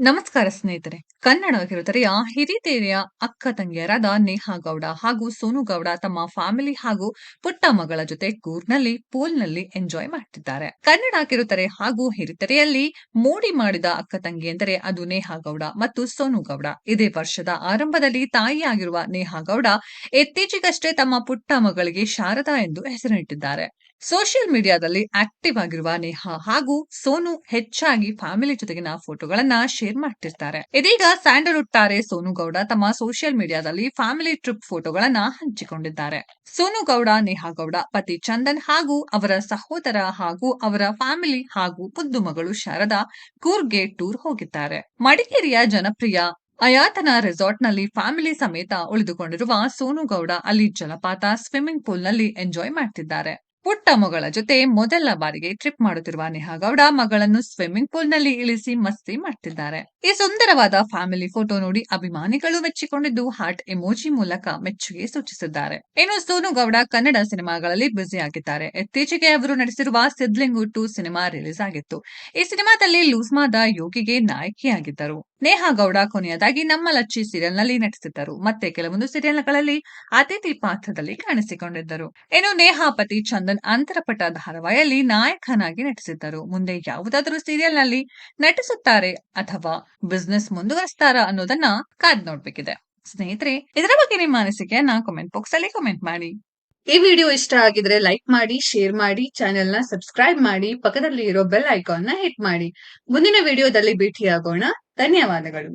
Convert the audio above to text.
ನಮಸ್ಕಾರ ಸ್ನೇಹಿತರೆ. ಕನ್ನಡ ಕಿರುತೆರೆಯ ಹಿರಿತೆರೆಯ ಅಕ್ಕ ತಂಗಿಯರಾದ ನೇಹಾ ಗೌಡ ಹಾಗೂ ಸೋನು ಗೌಡ ತಮ್ಮ ಫ್ಯಾಮಿಲಿ ಹಾಗೂ ಪುಟ್ಟ ಮಗಳ ಜೊತೆ ಕೂರ್ನಲ್ಲಿ, ಪೂಲ್ನಲ್ಲಿ ಎಂಜಾಯ್ ಮಾಡ್ತಿದ್ದಾರೆ. ಕನ್ನಡ ಕಿರುತೆರೆ ಹಾಗೂ ಹಿರಿತೆರೆಯಲ್ಲಿ ಮೋಡಿ ಮಾಡಿದ ಅಕ್ಕ ತಂಗಿ ಎಂದರೆ ಅದು ನೇಹಾ ಗೌಡ ಮತ್ತು ಸೋನು ಗೌಡ. ಇದೇ ವರ್ಷದ ಆರಂಭದಲ್ಲಿ ತಾಯಿಯಾಗಿರುವ ನೇಹಾ ಗೌಡ ಇತ್ತೀಚೆಗಷ್ಟೇ ತಮ್ಮ ಪುಟ್ಟ ಮಗಳಿಗೆ ಶಾರದಾ ಎಂದು ಹೆಸರಿಟ್ಟಿದ್ದಾರೆ. ಸೋಷಿಯಲ್ ಮೀಡಿಯಾದಲ್ಲಿ ಆಕ್ಟಿವ್ ಆಗಿರುವ ನೇಹಾ ಹಾಗೂ ಸೋನು ಹೆಚ್ಚಾಗಿ ಫ್ಯಾಮಿಲಿ ಜೊತೆಗಿನ ಫೋಟೋಗಳನ್ನ ಶೇರ್ ಮಾಡ್ತಿರ್ತಾರೆ? ಇದೀಗ ಸ್ಯಾಂಡಲ್ವುಡ್ ತಾರೆ ಸೋನು ಗೌಡ ತಮ್ಮ ಸೋಷಿಯಲ್ ಮೀಡಿಯಾದಲ್ಲಿ ಫ್ಯಾಮಿಲಿ ಟ್ರಿಪ್ ಫೋಟೋಗಳನ್ನ ಹಂಚಿಕೊಂಡಿದ್ದಾರೆ. ಸೋನು ಗೌಡ ನೇಹಾ ಗೌಡ ಪತಿ ಚಂದನ್ ಹಾಗೂ ಅವರ ಸಹೋದರ ಹಾಗೂ ಅವರ ಫ್ಯಾಮಿಲಿ ಹಾಗೂ ಮುದ್ದು ಮಗಳು ಶಾರದಾ ಕೂರ್ಗೆ ಟೂರ್ ಹೋಗಿದ್ದಾರೆ. ಮಡಿಕೇರಿಯ ಜನಪ್ರಿಯ ಅಯಾತನ ರೆಸಾರ್ಟ್ನಲ್ಲಿ ಫ್ಯಾಮಿಲಿ ಸಮೇತ ಉಳಿದುಕೊಂಡಿರುವ ಸೋನು ಗೌಡ ಅಲ್ಲಿ ಜಲಪಾತ ಸ್ವಿಮ್ಮಿಂಗ್ ಪೂಲ್ನಲ್ಲಿ ಎಂಜಾಯ್ ಮಾಡ್ತಿದ್ದಾರೆ. ಪುಟ್ಟ ಮಗಳ ಜೊತೆ ಮೊದಲ ಬಾರಿಗೆ ಟ್ರಿಪ್ ಮಾಡುತ್ತಿರುವ ನೇಹಾ ಗೌಡ ಮಗಳನ್ನು ಸ್ವಿಮ್ಮಿಂಗ್ ಪೂಲ್ನಲ್ಲಿ ಇಳಿಸಿ ಮಸ್ತಿ ಮಾಡ್ತಿದ್ದಾರೆ. ಈ ಸುಂದರವಾದ ಫ್ಯಾಮಿಲಿ ಫೋಟೋ ನೋಡಿ ಅಭಿಮಾನಿಗಳು ಮೆಚ್ಚಿಕೊಂಡಿದ್ದು ಹಾರ್ಟ್ ಎಮೋಜಿ ಮೂಲಕ ಮೆಚ್ಚುಗೆ ಸೂಚಿಸಿದ್ದಾರೆ. ಇನ್ನು ಸೋನು ಗೌಡ ಕನ್ನಡ ಸಿನಿಮಾಗಳಲ್ಲಿ ಬ್ಯುಸಿ ಆಗಿದ್ದಾರೆ. ಇತ್ತೀಚೆಗೆ ಅವರು ನಡೆಸಿರುವ ಸಿದ್ಲಿಂಗು ಟು ಸಿನಿಮಾ ರಿಲೀಸ್ ಆಗಿತ್ತು. ಈ ಸಿನಿಮಾದಲ್ಲಿ ಲೂಸ್ಮಾದ ಯೋಗಿಗೆ ನಾಯಕಿಯಾಗಿದ್ದರು. ನೇಹಾ ಗೌಡ ಕೊನೆಯದಾಗಿ ನಮ್ಮ ಲಚ್ಚಿ ಸೀರಿಯಲ್ನಲ್ಲಿ ನಟಿಸಿದ್ದರು. ಮತ್ತೆ ಕೆಲವೊಂದು ಸೀರಿಯಲ್ಗಳಲ್ಲಿ ಅತಿಥಿ ಪಾತ್ರದಲ್ಲಿ ಕಾಣಿಸಿಕೊಂಡಿದ್ದರು. ಇನ್ನು ನೇಹಾ ಪತಿ ಚಂದನ್ ಅಂತರಪಟ ಧಾರಾವಾಹಿಯಲ್ಲಿ ನಾಯಕನಾಗಿ ನಟಿಸಿದ್ದರು. ಮುಂದೆ ಯಾವುದಾದರೂ ಸೀರಿಯಲ್ನಲ್ಲಿ ನಟಿಸುತ್ತಾರೆ ಅಥವಾ ಬಿಸ್ನೆಸ್ ಮುಂದುವರಿಸ್ತಾರಾ ಅನ್ನೋದನ್ನ ಕಾದ್ ನೋಡ್ಬೇಕಿದೆ. ಸ್ನೇಹಿತರೆ, ಇದರ ಬಗ್ಗೆ ನಿಮ್ಮ ಅನಿಸಿಕೆಯನ್ನ ಕಮೆಂಟ್ ಬಾಕ್ಸ್ ಅಲ್ಲಿ ಕಮೆಂಟ್ ಮಾಡಿ. ಈ ವಿಡಿಯೋ ಇಷ್ಟ ಆಗಿದ್ರೆ ಲೈಕ್ ಮಾಡಿ ಶೇರ್ ಮಾಡಿ ಚಾನೆಲ್ನ ಸಬ್ಸ್ಕ್ರೈಬ್ ಮಾಡಿ ಪಕ್ಕದಲ್ಲಿ ಇರೋ ಬೆಲ್ ಐಕಾನ್ನ ಹಿಟ್ ಮಾಡಿ. ಮುಂದಿನ ವಿಡಿಯೋದಲ್ಲಿ ಭೇಟಿಯಾಗೋಣ. ಧನ್ಯವಾದಗಳು.